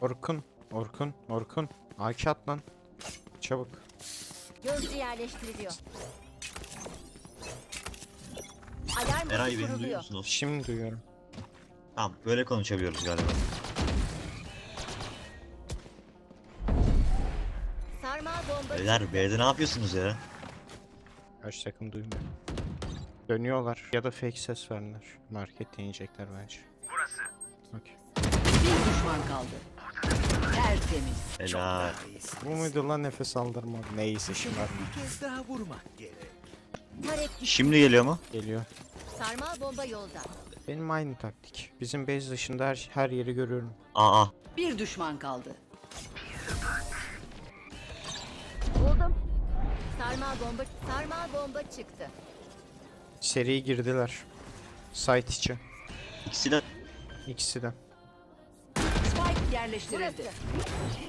Orkun. Orkun. Orkun. AK at lan. Çabuk. Gözcü yerleştiriliyor. Alarm Eray beni duyuyor kuruluyor. musunuz? Şimdi duyuyorum. Tamam böyle konuşabiliyoruz galiba. Sarmal bomba Beyler B'de ne yapıyorsunuz ya? Karşı takım duymuyor. Dönüyorlar. Ya da fake ses verdiler. Market deneyecekler bence. Burası. Okey. Bir düşman kaldı. Tertemiz. Helal. Bu muydu lan nefes aldırma? Neyse şimdi Bir kez daha vurmak gerek. Tarek. Şimdi geliyor mu? geliyor. Sarmal bomba yolda. Benim aynı taktik. Bizim base dışında her, her yeri görüyorum. Aa. Bir düşman kaldı. Buldum. Sarmal bomba, sarmal bomba çıktı. Seriye girdiler. Site içi. İkisi de İkisi de. Yerleştirildi. Burası.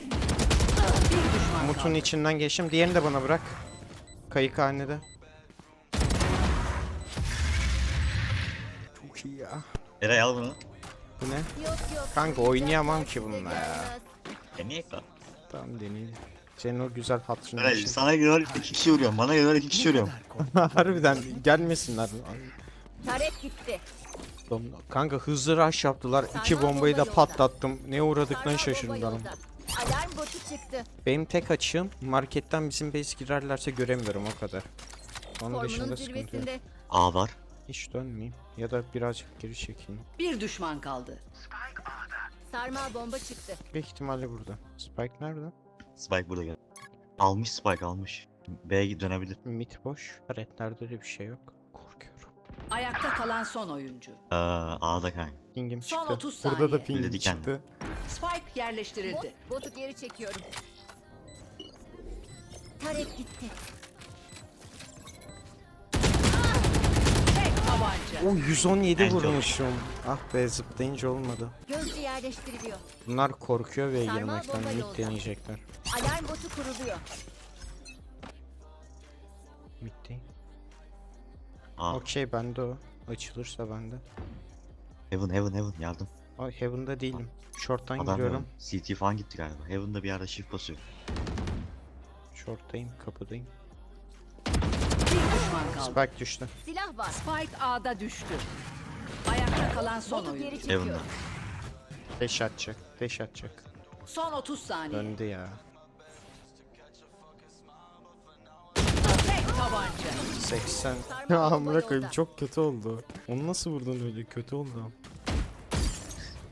Bir düşman Mutun kaldı. içinden geçtim. Diğerini de bana bırak. Kayıkhanede. Çok iyi ya. Eray al bunu. Bu ne? Yok yok. Kanka oynayamam ki bununla ya. Deneyek lan. Tamam deneyelim. Senin o güzel hatırın Eray için. sana göre iki kişi vuruyorum. Bana göre iki kişi vuruyorum. Harbiden gelmesinler. Tarek gitti. Kanka hızlı rush yaptılar. İki bombayı da patlattım. Ne uğradıklarını şaşırdım. Alarm botu çıktı. Benim tek açığım marketten bizim base girerlerse göremiyorum o kadar. Onun Formunun dışında sıkıntı yok. zirvesinde. A var. Hiç dönmeyeyim. Ya da birazcık geri çekeyim. Bir düşman kaldı. Sarmal bomba çıktı. Büyük ihtimalle burada. Spike nerede? Spike burada gel. Almış Spike almış. B'ye dönebilir. Mid boş. Redlerde de bir şey yok. Ayakta kalan son oyuncu. Ee, A'da kanka. Pingim Son çıktı. 30 Burada da saniye. pingim Dedi kendi. çıktı. Spike yerleştirildi. Bot, botu geri çekiyorum. Tarek gitti. Tek tabanca. O 117 Bence vurmuşum. Ah be zıplayınca olmadı. Gözcü yerleştiriliyor. Bunlar korkuyor ve Sarmal girmekten bomba mid yolda. deneyecekler. Alarm botu kuruluyor. Mid değil. A. Okey bende o. Açılırsa bende. Heaven Heaven Heaven yardım. Ay Heaven'da değilim. Short'tan Adam giriyorum. Heaven. CT falan gitti galiba. Heaven'da bir yerde shift basıyor. Short'tayım, kapıdayım. Bir düşman kaldı. Spike düştü. Silah var. Spike A'da düştü. Ayakta kalan son Botu geri oyuncu. Heaven'da. Deş atacak, deş atacak. Son 30 saniye. Döndü ya. Tabanca. 80. Sarmal Ya amına koyayım çok kötü oldu. Onu nasıl vurdun öyle? Kötü oldu.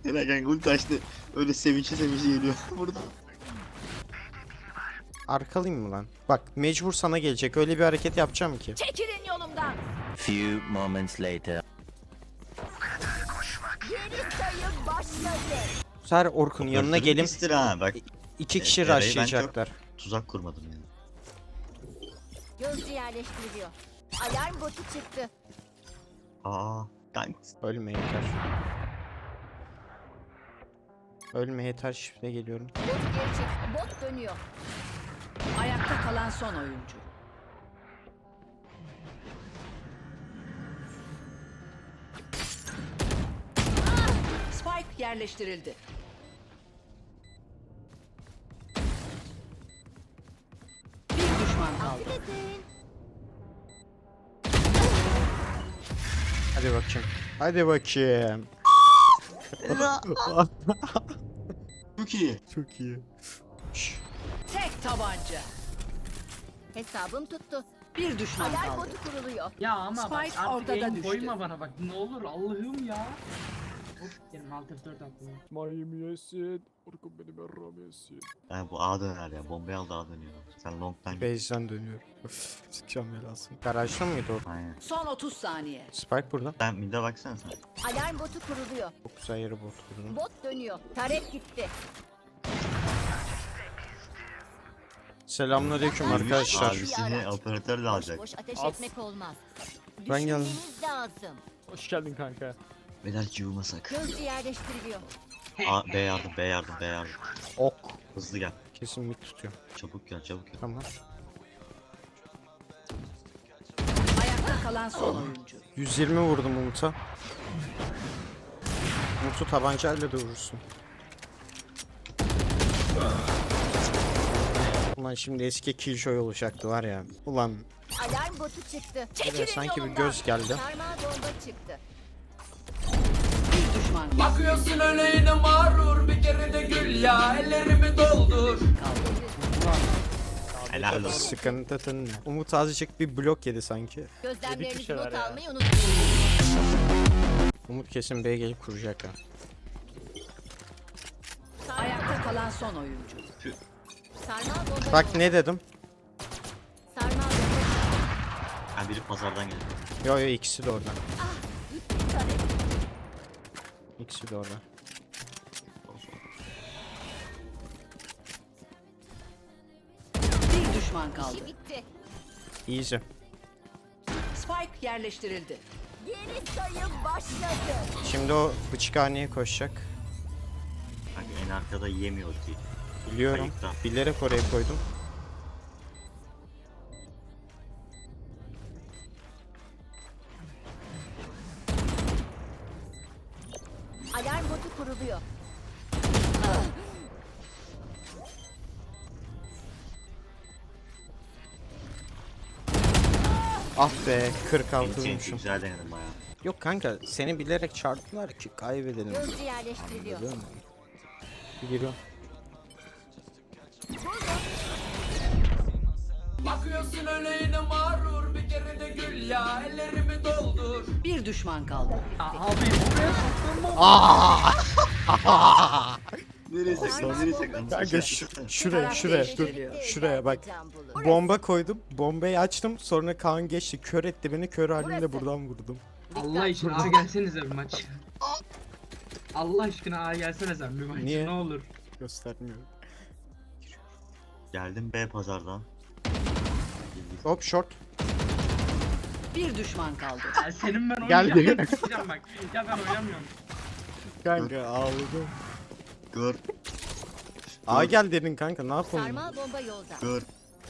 Eray kanka ulti açtı. Öyle sevinçli sevinçli geliyor. Burada. Arkalayayım mı lan? Bak mecbur sana gelecek. Öyle bir hareket yapacağım ki. Çekilin yolumdan. Few moments later. Geri sayım başladı. Bu sefer Orkun yanına Öldürdük gelip pistir ha bak. iki kişi Eray'ı ben rushlayacaklar. Tuzak kurmadım yani. Gözcü yerleştiriliyor. Alarm botu çıktı. Aa. Kanka. Ölme yeter. Ölme yeter şifre geliyorum. Botu geri çek. Bot dönüyor. Ayakta kalan son oyuncu. Spike yerleştirildi. Gidin. Hadi bakayım. Hadi bakayım. Çok iyi. Çok iyi. Tek tabanca. Hesabım tuttu. Bir düşman Alarm kaldı. botu kuruluyor. Ya ama Spike bak artık ortada aim düştü. koyma bana bak ne olur Allah'ım ya. Hop benim alt F4 attım. Yesin. Orkun beni berram yesin. Yani bu A döner ya. Bombayı aldı A dönüyor. Sen long'tan git. Base'den dönüyorum. Öf, sikeceğim belasını. Garajda mıydı o? Aynen. Son 30 saniye. Spike burada. Sen mid'e baksana sen. Alarm botu kuruluyor. Çok güzel yere bot vurdum. Bot dönüyor. Tarek gitti. Selamünaleyküm arkadaşlar. Abisini operatörle alacak. boş ateş As- etmek olmaz. Ben geldim. Düşünmeniz lazım. Hoş geldin kanka. Beyler cıvımasak. Gözcü yerleştiriliyor. A, B yardım, B yardım, B yardım. Ok. Hızlı gel. Kesin mid tutuyor. Çabuk gel, çabuk gel. Tamam. Ayakta kalan son oyuncu. 120 vurdum Umut'a. Umut'u tabancayla da vurursun. Ulan şimdi eski Killjoy olacaktı var ya. Ulan Alarm botu çıktı. buraya sanki bir göz geldi. Sarmal bomba çıktı. Düşman. Bakıyorsun öyle yine mağrur bir kere de gül ya ellerimi doldur Helal olsun. Sıkıntı ne? Umut azıcık bir blok yedi sanki. Gözlemlerinizi not almayı unutmayın. Umut kesin B'ye gelip kuracak ha. Ayakta kalan son oyuncu. Sarmal bomba Bak ne dedim? Sarmal bomba biri pazardan geldi. Yo yo ikisi de orada. gitti. İkisi de orada. Bir düşman kaldı. bitti. Easy. Spike yerleştirildi. Geri sayım başladı. Şimdi o bıçkhaneye koşacak. Kanka en arkada yemiyor ki. Biliyorum. Kayıkta. Bilerek oraya koydum. Ah be 46 Enti enti vurmuşum. güzel denedim baya. Yok kanka seni bilerek çarptılar ki kaybedelim. Gözcü yerleştiriliyor. Anladın mı? Bakıyorsun öyle yine mağrur bir kere de gül ya ellerimi doldur Bir düşman kaldı. Abi buraya soktun mu? Kanka şu- şuraya şuraya dur. Şuraya bak. Bomba koydum. Bombayı açtım. Sonra Kaan geçti. Kör etti beni. Kör Burası. buradan vurdum. Allah için A gelsenize bir maç. Allah aşkına A gelsene sen bir maç Niye? ne olur. Göstermiyor. Geldim B pazardan. Hop short. Bir düşman kaldı. Ya senin ben Geldi. oynayacağım. Bak. Ya ben oynamıyorum. Kanka ağladım. Gör Aa gel dedin kanka ne yapalım? Sarmal bomba yolda. gör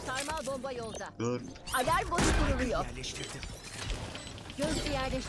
Sarmal bomba yolda. gör. Alarm botu kuruluyor. Gözcü yerleştiriliyor.